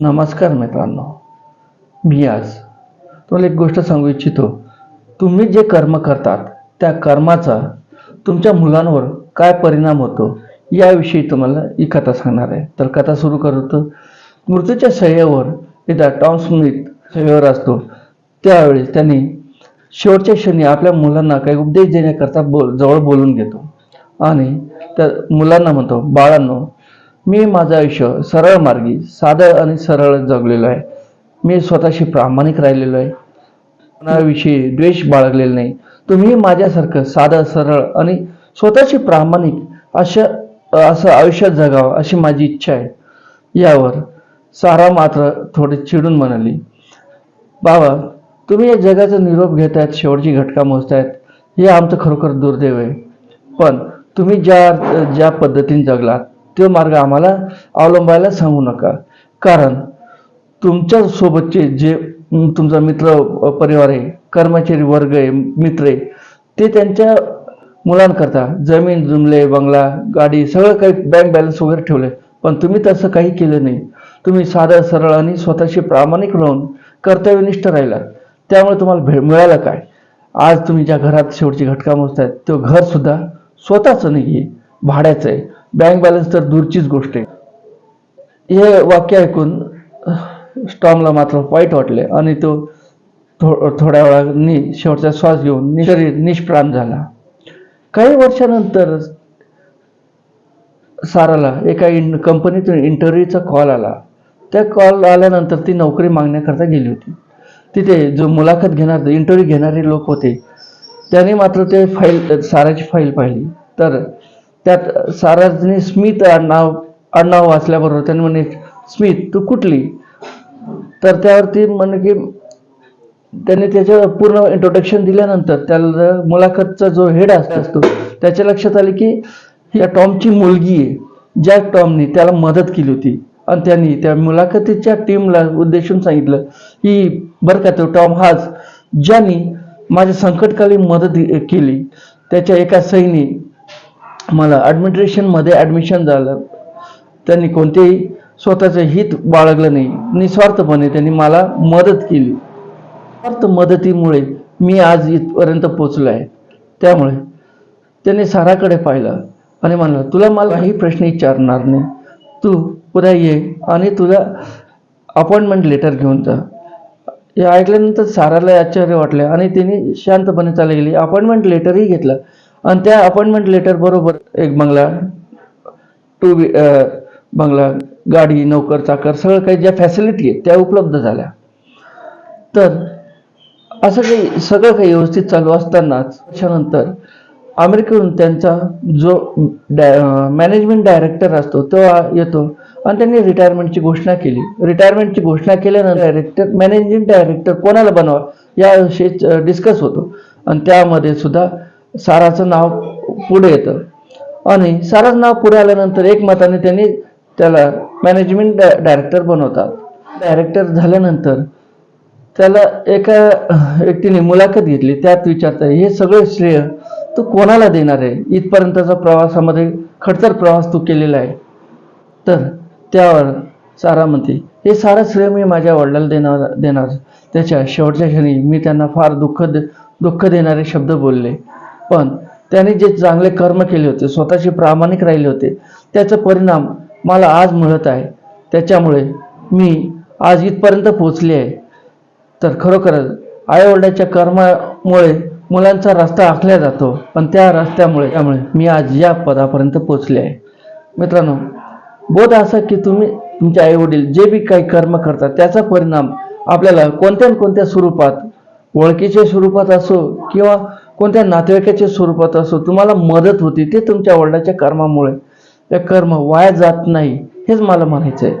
नमस्कार मित्रांनो. मी आज तुम्हाला एक गोष्ट सांगू इच्छितो. तुम्ही जे कर्म करतात त्या कर्माचा तुमच्या मुलांवर काय परिणाम होतो याविषयी तुम्हाला ही कथा सांगणार आहे. तर कथा सुरू करतो. मृत्यूच्या सह्यावर एकदा टॉम स्मिथ सह्यावर असतो. त्यावेळेस त्यांनी शेवटच्या क्षणी आपल्या मुलांना काही उपदेश देण्याकरता बोल जवळ बोलून घेतो. आणि त्या मुलांना म्हणतो बाळांनो मी माझं आयुष्य सरळ मार्गी साधं आणि सरळ जगलेलो आहे. मी स्वतःशी प्रामाणिक राहिलेलो आहे. कोणाविषयी द्वेष बाळगलेला नाही. तुम्ही माझ्यासारखं साधं सरळ आणि स्वतःशी प्रामाणिक अशा असं आयुष्यात जगावं अशी माझी इच्छा आहे. यावर सारा मात्र थोडी चिडून म्हणाली बाबा तुम्ही या जगाचा निरोप घेतायत शेवटची घटका मोजतायत. हे आमचं खरोखर दुर्दैव आहे. पण तुम्ही ज्या ज्या पद्धतीने जगलात तो मार्ग आम्हाला अवलंबायला सांगू नका. कारण तुमच्या सोबतचे जे तुमचा मित्र परिवार आहे कर्मचारी वर्ग आहे मित्र आहे ते त्यांच्या मुलांकरता जमीन जुमले बंगला गाडी सगळं काही बँक बॅलन्स वगैरे ठेवले पण तुम्ही तसं काही केलं नाही. तुम्ही साधं सरळ आणि स्वतःशी प्रामाणिक राहून कर्तव्यनिष्ठ राहिलात. त्यामुळे तुम्हाला भेट मिळालं काय? आज तुम्ही ज्या घरात शेवटची घटका मोजतायत तो घर सुद्धा स्वतःचं नाही आहे भाड्याचं आहे. बँक बॅलन्स तर दूरचीच गोष्ट आहे. हे वाक्य ऐकून स्टॉमला मात्र वाईट वाटले आणि तो थो थोड्या वेळाने शेवटचा श्वास घेऊन नि- शरीर निष्प्राण झाला. काही वर्षानंतर साराला एका इन कंपनीतून इंटरव्ह्यूचा कॉल आला. त्या कॉल आल्यानंतर ती नोकरी मागण्याकरता गेली होती. तिथे जो मुलाखत घेणार इंटरव्ह्यू घेणारे लोक होते त्याने मात्र ते फाईल साराची फाईल पाहिली. तर त्यात साराने स्मित आडनाव आडनाव वाचल्याबरोबर त्याने म्हणे स्मित तू कुठली? तर त्यावरती म्हणे की त्याने त्याचं पूर्ण इंट्रोडक्शन दिल्यानंतर त्याला मुलाखतचा जो हेड असतो त्याच्या लक्षात आले की या टॉमची मुलगी आहे. ज्या टॉमने त्याला मदत केली होती आणि त्यांनी त्या मुलाखतीच्या टीमला उद्देशून सांगितलं की बरं का तो टॉम हाच ज्यांनी माझ्या संकटकालीन मदत केली. त्याच्या एका सैनी मला ॲडमिनिस्ट्रेशनमध्ये ॲडमिशन झालं. त्यांनी कोणतेही स्वतःचं हित बाळगलं नाही. निस्वार्थपणे त्यांनी मला मदत केली. स्वार्थ मदतीमुळे मी आज इथपर्यंत पोचलो आहे. त्यामुळे त्याने साराकडे पाहिलं आणि म्हणलं तुला मला काही प्रश्न विचारणार नाही. तू उद्या ये आणि तुला अपॉइंटमेंट लेटर घेऊन जा. हे ऐकल्यानंतर साराला आश्चर्य वाटलं आणि तिने शांतपणे चालली गेली. अपॉइंटमेंट लेटरही घेतलं. आणि त्या अपॉइंटमेंट लेटर बरोबर एक बंगला टू व्ही बंगला गाडी नोकर चाकर सगळं काही ज्या फॅसिलिटी आहेत त्या उपलब्ध झाल्या. तर असं काही सगळं काही व्यवस्थित चालू असतानाच त्याच्यानंतर अमेरिकेहून त्यांचा जो डाय मॅनेजमेंट डायरेक्टर असतो तो येतो आणि त्यांनी रिटायरमेंटची घोषणा केली. रिटायरमेंटची घोषणा केल्यानंतर डायरेक्टर मॅनेजिंग डायरेक्टर कोणाला बनवा याविषयी डिस्कस होतो. आणि त्यामध्ये सुद्धा साराचं नाव पुढे येतं. आणि साराचं नाव पुढे आल्यानंतर एक मताने त्यांनी त्याला मॅनेजमेंट डायरेक्टर बनवतात. डायरेक्टर झाल्यानंतर त्याला एका व्यक्तीने मुलाखत घेतली. त्यात विचारतं हे सगळं श्रेय तू कोणाला देणार आहे? इथपर्यंतचा प्रवासामध्ये खडतर प्रवास तू केलेला आहे. तर त्यावर सारा म्हणते हे सारं श्रेय मी माझ्या वडिलाला देणार देणार. त्याच्या शेवटच्या क्षणी मी त्यांना फार दुःख दे- दुःख देणारे शब्द बोलले. पण त्याने जे चांगले कर्म केले होते स्वतःशी प्रामाणिक राहिले होते त्याचा परिणाम मला आज मिळत आहे. त्याच्यामुळे मी आज इथपर्यंत पोचले आहे. तर खरोखरच आईवडिलाच्या कर्मामुळे मुलांचा रस्ता आखला जातो पण त्या रस्त्यामुळे त्यामुळे मी आज या पदापर्यंत पोचले आहे. मित्रांनो बोध असा की तुम्ही तुमचे आईवडील जे बी काही कर्म करतात त्याचा परिणाम आपल्याला कोणत्या न कोणत्या स्वरूपात ओळखीच्या स्वरूपात असो किंवा कोणत्या नातेवाईकाच्या स्वरूपात असो तुम्हाला मदत होती ते तुमच्या वडिलाच्या कर्मामुळे. ते कर्म वाया जात नाही हेच मला म्हणायचं आहे